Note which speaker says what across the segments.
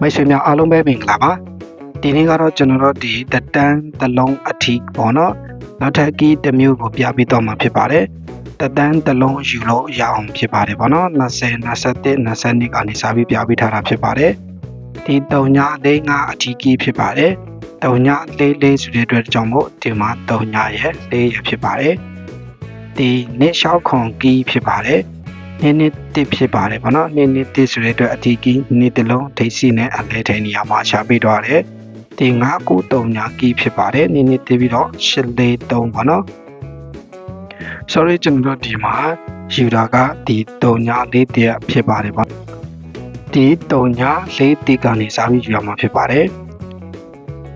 Speaker 1: မိတ်ဆွေများအားလုံးပဲမင်္ဂလာပါဒီနေ့ကတော့ကျွန်တော်တို့ဒီတတန်းတစ်လုံးအထီးပေါ့နော်နောက်ထပ်ကီးတစ်မျိုးကိုပြပြီးတော့မှာဖြစ်ပါတယ်တတန်းတစ်လုံးယူလို့ရအောင်ဖြစ်ပါတယ်ပေါ့နော်20 21 22ကနေစပြီးပြပြီးထားတာဖြစ်ပါတယ်ဒီ3ည4 5အထီးကီးဖြစ်ပါတယ်3ည4 4ဆိုတဲ့အတွက်ကြောင့်မို့ဒီမှာ3ညရဲ့4ရဖြစ်ပါတယ်ဒီနှစ်လျှောက်ခွန်ကီးဖြစ်ပါတယ် နည်းနည်းတစ်ဖြစ်ပါတယ်ဗောနော်နည်းနည်းတစ်ဆိုတဲ့အတွက်အထီးကီးနေ့တစ်လုံးဒိတ်စီနဲ့အလဲထိုင်နေရာမှာရှာပေးတော့တယ်ဒီ993ညာကီးဖြစ်ပါတယ်နည်းနည်းတစ်ပြီးတော့843ဗောနော် sorry ကျွန်တော်တို့ဒီမှာယူတာကဒီ3ညာ4တရဖြစ်ပါတယ်ဗောဒီ3ညာ4တကနေစပြီးယူရမှာဖြစ်ပါတယ်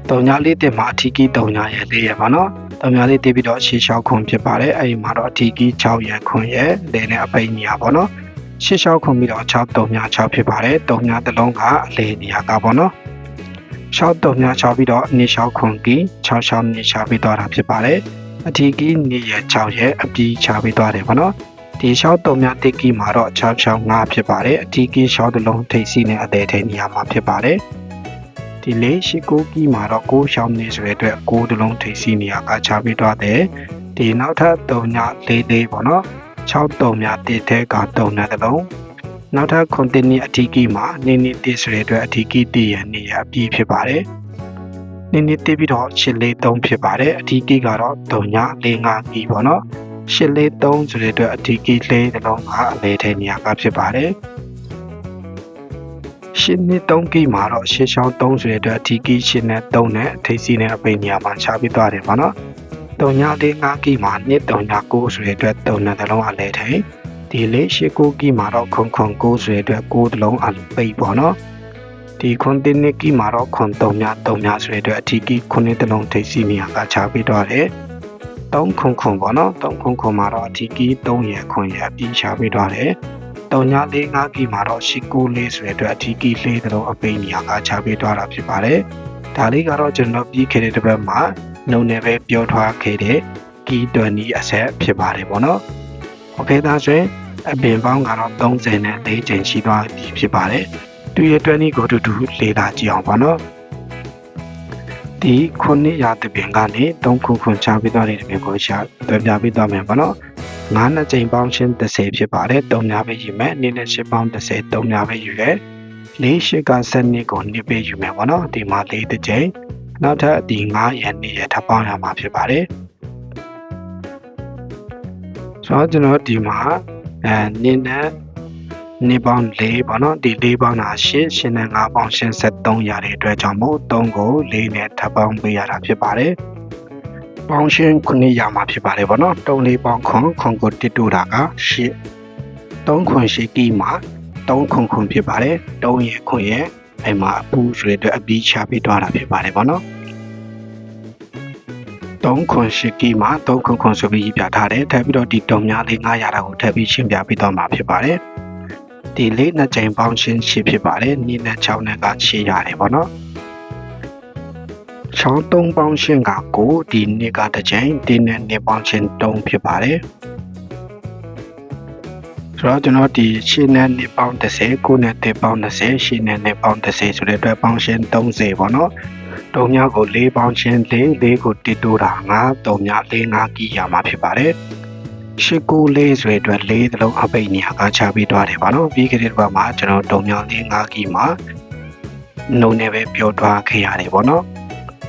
Speaker 1: 3ညာ4တမှာအထီးကီး3ညာရဲ့4ရပါနော် 3ညာ4တပြီးတော့ရှေးလျှောက်ခွန်ဖြစ်ပါတယ်အဲဒီမှာတော့အထီးကီး6ရခွန်ရဲ့လဲနဲ့အပိတ်နေရပါနော်ရှေးလျှောက်ခွန်ပြီးတော့6 3ညာ6ဖြစ်ပါတယ်3ညာတစ်လုံးကအလဲနေရကပါနော်6 3ညာ6ပြီးတော့နေလျှောက်ခွန်ကီး6 6နေချပြီးတော့တာဖြစ်ပါတယ်အထီးကီးနေရ6ရဲ့အပြီးချပြီးတော့တယ်ဗောနော်ဒီလျှောက်တုံများတိကီမှာတော့665ဖြစ်ပါတယ်အထီးကီးလျှောက်တစ်လုံးထိပ်စီနဲ့အသေးထိန်နေရာမှာဖြစ်ပါတယ် ဒီလေးရှိကိုကီမှာတော့6လျှောက်နေဆိုတဲ့အတွက်6တစ်လုံးထိပ်စီနေရာကချပြီးတော့တယ်ဒီနောက်ထပ်3ည4လေးပေါ့နော်6တုံများတစ်ထဲက3နဲ့တစ်လုံးနောက်ထပ် continue အထီးကီမှာနေနေတစ်ဆိုတဲ့အတွက်အထီးကီတည်ရနေရအပြီးဖြစ်ပါတယ်နည်းနည်းတိပြီးတော့ရှစ်လေး3ဖြစ်ပါတယ်အထီးကီကတော့3ည4 5ကီပေါ့နော်ရှစ်လေး3ဆိုတဲ့အတွက်အထီးကီလေးတစ်လုံးကအလဲထဲနေရာကဖြစ်ပါတယ် ရှစ်နှစ်3ကီမှာတော့ရှစ်ချောင်း3ဆိုတဲ့အတွက်အထီးကီရှစ်နဲ့3နဲ့အထိပ်စီနဲ့အပိနေရာမှာချပြီးသွားတယ်ပေါ့နော်3ည4 5ကီမှာနှစ်3ည9ဆိုတဲ့အတွက်3နဲ့တစ်လုံးအလဲထဲဒီလေးရှစ်9ကီမှာတော့ခုံခုံ9ဆိုတဲ့အတွက်9တစ်လုံးအပိပေါ့နော်ဒီခွန်တင်နစ်ကီမှာတော့ခွန်3များ3များဆိုတဲ့အတွက်အထီးကီခုနှစ်တလုံးထိပ်စီနေရာကချပေးတော့တယ်။3ခွန်ခွန်ပေါ့နော်။3ခွန်ခွန်မှာတော့အထီးကီ3ရယ်ခွန်ရယ်အပြီးချပေးတော့တယ်။ 3ည4 5ကီမှာတော့8 9လေးဆိုတဲ့အတွက်အထီးကီ4တလုံးအပိနေရာကချပေးတော့တာဖြစ်ပါတယ်။ဒါလေးကတော့ကျွန်တော်ပြီးခဲ့တဲ့တစ်ပတ်မှာနှုံနယ်ပဲပြောထွားခဲ့တဲ့ကီ20အဆက်ဖြစ်ပါတယ်ပေါ့နော်။ Okay ဒါဆိုရင်အပင်ပေါင်းကတော့30နဲ့4ချိန်ရှိသွားပြီဖြစ်ပါတယ်။သူရဲ့တွဲနည်းကိုတူတူလေ့လာကြည့်အောင်ပါနော် ဒီခုနှစ်ရာတပင်ကနေ3ခုခွန်ချပြီးသွားတဲ့တပင်ကိုရှာတွေ့ပြပြီးသွားမယ်ပါနော်9နှစ်ချိန်ပေါင်းချင်း30ဖြစ်ပါတယ်3များပဲယူမယ်နေ့နဲ့10ပေါင်း30 3များပဲယူရဲ4 8က7နှစ်ကိုနှစ်ပေးယူမယ်ပါနော်ဒီမှာ4တစ်ချိန်နောက်ထပ်ဒီ9ရန်နေ့ရထပ်ပေါင်းရမှာဖြစ်ပါတယ်ဆိုတော့ကျွန်တော်ဒီမှာအဲနေ့နဲ့ နေပေါင်း၄ပေါ့နော်ဒီ၄ပေါင်းတာ၈၈နဲ့၅ပေါင်း83ရတဲ့အတွက်ကြောင့်မို့3ကို၄နဲ့ထပ်ပေါင်းပေးရတာဖြစ်ပါတယ်ပေါင်းရှင်း9ရမှာဖြစ်ပါတယ်ပေါ့နော်3 4ပေါင်းခွန်ခွန်ကိုတစ်တူတာက8 3ခွန်ရှိကီမှာ3ခွန်ခွန်ဖြစ်ပါတယ်3ရခွန်ရအဲ့မှာအပူဆိုတဲ့အတွက်အပြီးချပေးသွားတာဖြစ်ပါတယ်ပေါ့နော်3ခွန်ရှိကီမှာ3ခွန်ခွန်ဆိုပြီးပြထားတယ်ထပ်ပြီးတော့ဒီတုံများလေး900တာကိုထပ်ပြီးရှင်းပြပေးတော့မှာဖြစ်ပါတယ် ဒီလေးနှစ်ကြိမ်ပေါင်းရှင်းရှိဖြစ်ပါတယ်။နေ့နဲ့6နဲ့ကရှင်းရတယ်ပေါ့နော်။6 3ပေါင်းရှင်းကကိုဒီနေ့ကတစ်ကြိမ်ဒီနဲ့နေ့ပေါင်းရှင်း3ဖြစ်ပါတယ်။ဆိုတော့ကျွန်တော်ဒီရှင်းနဲ့နေ့ပေါင်း30ကိုနဲ့တေပေါင်း30ရှင်းနဲ့နေ့ပေါင်း30ဆိုတဲ့အတွက်ပေါင်းရှင်း30ပေါ့နော်။တုံများကို4ပေါင်းရှင်း4 4ကိုတစ်တိုးတာ9တုံများ4 5ကီရမှာဖြစ်ပါတယ်။ ရှစ်ကိုလေးဆိုတဲ့အတွက်လေးသလုံးအပိတ်နေရာကချပြီးသွားတယ်ပါနော်ပြီးခဲ့တဲ့ဘက်မှာကျွန်တော်တုံမြောင်းလေး5ကီမှာနှုံနဲ့ပဲပြောသွားခဲ့ရတယ်ပေါ့နော်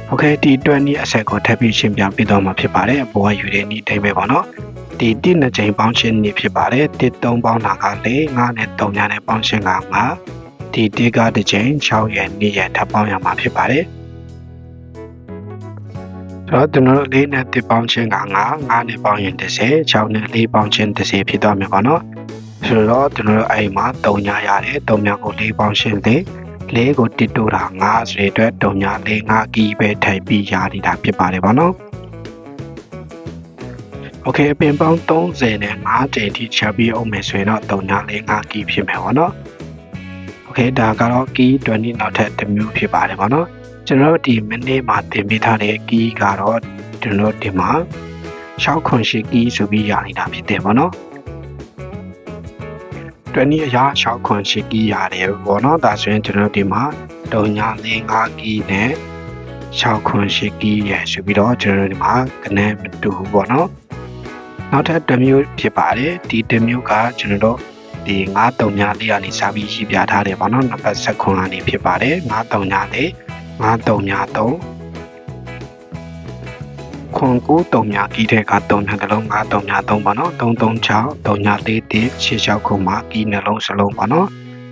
Speaker 1: โอเคဒီ20အဆက်ကိုထပ်ပြီးရှင်းပြပေးတော့မှာဖြစ်ပါတယ်အပေါ်ကယူတဲ့ဤတိမ်ပဲပေါ့နော်ဒီတစ်နှစ်ချိန်ပေါင်းရှင်းနေဖြစ်ပါတယ်တစ်3ပေါင်းတာက4 5နဲ့3ညာနဲ့ပေါင်းရှင်းက5ဒီတစ်ကတစ်ချိန်6ရက်2ရက်ထပ်ပေါင်းရမှာဖြစ်ပါတယ် တော့ကျွန်တော်တို့၄နဲ့တစ်ပေါင်းချင်းက9 9နဲ့ပေါင်းရင်30 6နဲ့4ပေါင်းချင်း30ဖြစ်သွားမယ်ပေါ့နော်ဆိုတော့ကျွန်တော်တို့အဲ့မှာ3ညရတယ်3ညကို4ပေါင်းရှင်းသေး4ကိုတစ်တိုးတာ9ဆိုတဲ့အတွက်3ည4 5ကီပဲထိုက်ပြီးရနေတာဖြစ်ပါတယ်ပေါ့နော်โอเคအပင်ပေါင်း30နဲ့5ချိန်ထိချက်ပြီးအောင်မယ်ဆိုရင်တော့3ည4 5ကီဖြစ်မယ်ပေါ့နော်โอเคဒါကတော့ကီ20နောက်ထပ်တစ်မျိုးဖြစ်ပါတယ်ပေါ့နော် ကျွန်တော်တို့ဒီမနေ့မှာတင်ပေးထားတဲ့ကီးကတော့ကျွန်တော်ဒီမှာ6ခွန်ရှိကီးဆိုပြီးရနေတာဖြစ်တယ်ပေါ့နော်တွနည်းအရာ6ခွန်ရှိကီးရတယ်ပေါ့နော်ဒါဆိုရင်ကျွန်တော်ဒီမှာ3.45ကီနဲ့6ခွန်8ကီရယ်ဆိုပြီးတော့ကျွန်တော်တို့ဒီမှာကနေမတူဘူးပေါ့နော်နောက်ထပ်တစ်မျိုးဖြစ်ပါတယ်ဒီတစ်မျိုးကကျွန်တော်တို့ဒီ93ညလေးကနေစပြီးရှိပြထားတယ်ပေါ့နော်နံပါတ်7ခွန်ကနေဖြစ်ပါတယ်93ညလေး 93ည3ခွန်9တုံညာကီးတဲ့က3နှလုံး5တုံညာ3ပါနော်336တုံညာ4 1 66ခုမှာကီးနှလုံးစလုံးပါနော်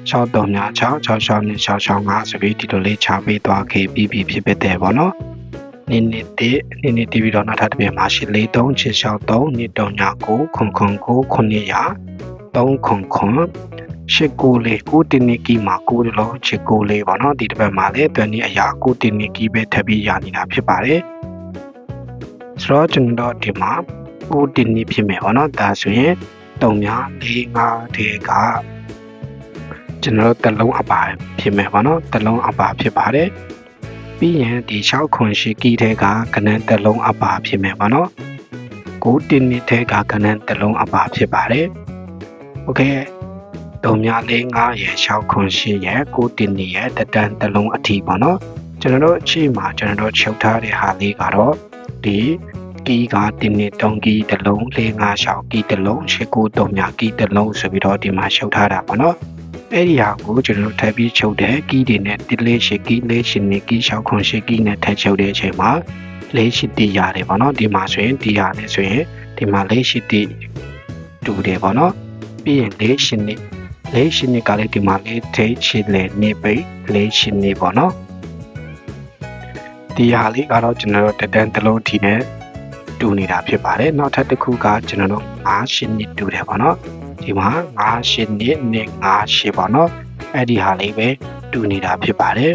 Speaker 1: 6တုံညာ6 66နဲ့665ဆိုပြီးဒီလိုလေးချပေးသွားခဲ့ပြီးပြီဖြစ်ဖြစ်တယ်ပေါ့နော်နင်းနေတည်းနင်းနေတည်ပြီးတော့နောက်ထပ်တစ်ပြန်မှာရှိ4 3 663နှစ်တုံညာ9ခွန်ခွန်9 900 3ခွန်ခွန်ရှစ်ကိုလေးကိုတင်နီကီမှာကိုလုံးချစ်ကိုလေးပေါ့နော်ဒီတစ်ပတ်မှာလည်းတွန်နီအရာကိုတင်နီကီပဲထပ်ပြီးရနေတာဖြစ်ပါတယ်ဆိုတော့ကျွန်တော်ဒီမှာကိုတင်နီဖြစ်မယ်ပေါ့နော်ဒါဆိုရင်တုံများ၄၅တဲကကျွန်တော်တလုံးအပါဖြစ်မယ်ပေါ့နော်တလုံးအပါဖြစ်ပါတယ်ပြီးရင်ဒီ6ခွန်ရှိကီတဲကကနန်းတလုံးအပါဖြစ်မယ်ပေါ့နော်ကိုတင်နီတဲကကနန်းတလုံးအပါဖြစ်ပါတယ် OK တုံများလေး9ရယ်6ခွန်8ရယ်9တင်နေရယ်တတန်တလုံးအထိပေါ့နော်ကျွန်တော်တို့ရှိမှာကျွန်တော်တို့ချုပ်ထားတဲ့ဟာလေးကတော့ဒီကီကတင်နေ3ကီတလုံး4 5 6ကီတလုံး6 9တုံများကီတလုံးဆိုပြီးတော့ဒီမှာချုပ်ထားတာပေါ့နော်အဲ့ဒီဟာကိုကျွန်တော်တို့ထပ်ပြီးချုပ်တယ်ကီးတွေနဲ့တစ်လေးရှိကီးလေးရှိနေကီးရှောက်ခွန်ရှိကီးနဲ့ထပ်ချုပ်တဲ့အချိန်မှာလေးရှိတီရတယ်ပေါ့နော်ဒီမှာဆိုရင်တီရတယ်ဆိုရင်ဒီမှာလေးရှိတီတူတယ်ပေါ့နော် ပြီးရင်လေးရှစ်နှစ်လေးရှစ်နှစ်ကလည်းဒီမှာလေးထိတ်ချစ်လေနေပိတ်လေးရှစ်နှစ်ပေါ့နော်ဒီဟာလေးကတော့ကျွန်တော်တို့တတန်တစ်လုံးထီနဲ့တူနေတာဖြစ်ပါတယ်နောက်ထပ်တစ်ခုကကျွန်တော်တို့5ရှစ်နှစ်တူတယ်ပေါ့နော်ဒီမှာ5ရှစ်နှစ်နဲ့5ရှစ်ပေါ့နော်အဲ့ဒီဟာလေးပဲတူနေတာဖြစ်ပါတယ်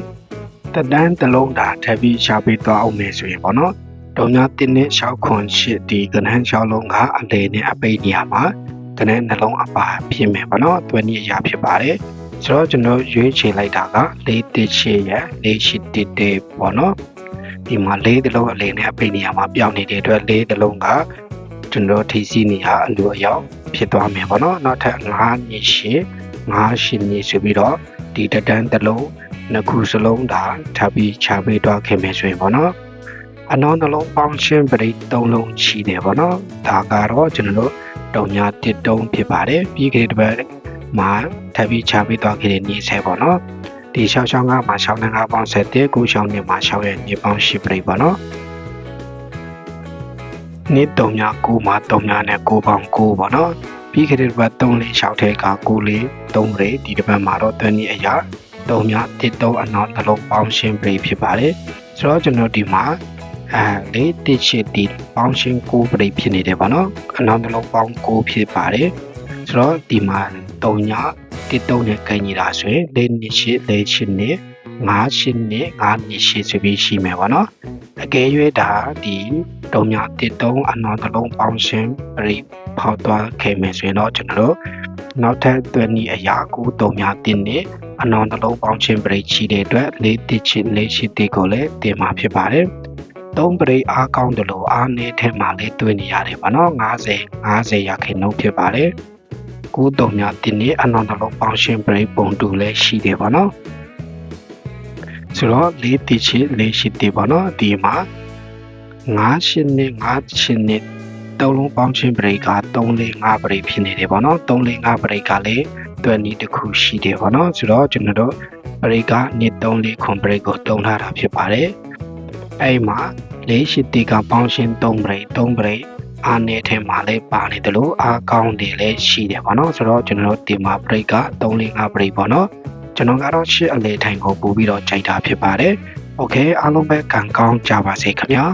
Speaker 1: တတန်းတစ်လုံးဒါထပ်ပြီးရှားပေးသွားအောင်မယ်ဆိုရင်ပေါ့နော်တုံညာတင်းနဲ့6ခွန်ရှစ်ဒီကနန်း6လုံးကအလေနဲ့အပိတ်နေရမှာ ကနန်းနှလုံးအပါဖြစ်မယ်ပေါ့နော်တွဲနည်းအရာဖြစ်ပါတယ်ဆိုတော့ကျွန်တော်ရွေးချယ်လိုက်တာက၄တစ်ချေရ၄ရှိတစ်တဲ့ပေါ့နော်ဒီမှာလေးတလုံးအလေးနဲ့အပိတ်နေရမှာပြောင်းနေတဲ့အတွက်လေးတလုံးကကျွန်တော်ထိစီးနေရအလိုအယောက်ဖြစ်သွားမယ်ပေါ့နော်နောက်ထပ်9ညရှိ9ရှိညဆိုပြီးတော့ဒီတတန်းတလုံးနှစ်ခုစလုံးဒါထပ်ပြီးချပေးတော့ခင်မယ်ဆိုရင်ပေါ့နော်အနောနှလုံးပေါင်းချင်းပရိ၃လုံးရှိတယ်ပေါ့နော်ဒါကတော့ကျွန်တော် တို့တုံညာတစ်တုံးဖြစ်ပါတယ်ပြီးခဲ့တဲ့တစ်ပတ်မှာထပ်ပြီးချပေးတော့ခဲ့တဲ့နေ့ဆက်ပေါ့နော်ဒီရှောင်းရှောင်းကမှာရှောင်းနေငါပေါင်းဆက်တဲ့ကိုရှောင်းနေမှာရှောင်းရဲ့ညပေါင်းရှိပြိပါနော်နေ့တုံညာကိုမှာတုံညာနဲ့ကိုပေါင်းကိုပေါ့နော်ပြီးခဲ့တဲ့ဘက်3လေးရှောက်ထဲကကိုလေး3လေးဒီတစ်ပတ်မှာတော့တန်းကြီးအရာတုံညာတစ်တုံအနောက်တစ်လုံးပေါင်းရှင်းပြိဖြစ်ပါတယ်ဆိုတော့ကျွန်တော်ဒီမှာ အဲလေးတစ်ချစ်ဒီပေါင်းရှင်းကိုပြိဖြစ်နေတယ်ပေါ့နော်အနောက်တစ်လုံးပေါင်းကိုဖြစ်ပါတယ်ဆိုတော့ဒီမှာတုံညာတစ်တုံးနဲ့ကင်ညီတာဆိုရင်၄နှစ်ရှိ၄ရှိနှစ်၅ရှိနှစ်၅နှစ်ရှိဆိုပြီးရှိမယ်ပေါ့နော်အကယ်၍ဒါဒီတုံညာတစ်တုံးအနောက်တစ်လုံးပေါင်းရှင်းပြဖောက်သွားခဲ့မယ်ဆိုရင်တော့ကျွန်တော်တို့နောက်ထပ်သွဲနည်းအရာကိုတုံညာတစ်နှစ်အနောက်တစ်လုံးပေါင်းရှင်းပြချီတဲ့အတွက်၄တစ်ချစ်၄ရှိတစ်ကိုလည်းတင်မှာဖြစ်ပါတယ် သုံးပရိအားကောင်းတယ်လို့အားနည်းထဲမှာလေးတွင်းနေရတယ်ဗောနော်90 50ရာခိုင်နှုန်းဖြစ်ပါတယ်ကိုတုံညာတင်းနေအနောက်နှလုံးပေါင်းရှင်းပရိပုံတူလည်းရှိတယ်ပေါ့နော်ဆိုတော့လေးတိချစ်လေးရှိတယ်ပေါ့နော်ဒီမှာ9ရှင်းနဲ့9ရှင်းနဲ့တုံးလုံးပေါင်းရှင်းပရိက345ပရိဖြစ်နေတယ်ပေါ့နော်345ပရိကလည်းတွယ်နီးတစ်ခုရှိတယ်ပေါ့နော်ဆိုတော့ကျွန်တော်တို့ပရိကနှစ်34ခွန်ပရိကိုတုံးထားတာဖြစ်ပါတယ်အဲ့မှာ လေးရှိတီကပေါင်းရှင်း၃ဘရိတ်၃ဘရိတ်အားနည်းထဲမှာလည်းပါနေတယ်လို့အားကောင်းတယ်လည်းရှိတယ်ပေါ့နော်ဆိုတော့ကျွန်တော်တို့ဒီမှာ break က3 4 5 break ပေါ့နော်ကျွန်တော်ကတော့ရှစ်အလေထိုင်ကိုပို့ပြီးတော့ခြိုက်တာဖြစ်ပါတယ် okay အားလုံးပဲကံကောင်းကြပါစေခင်ဗျာ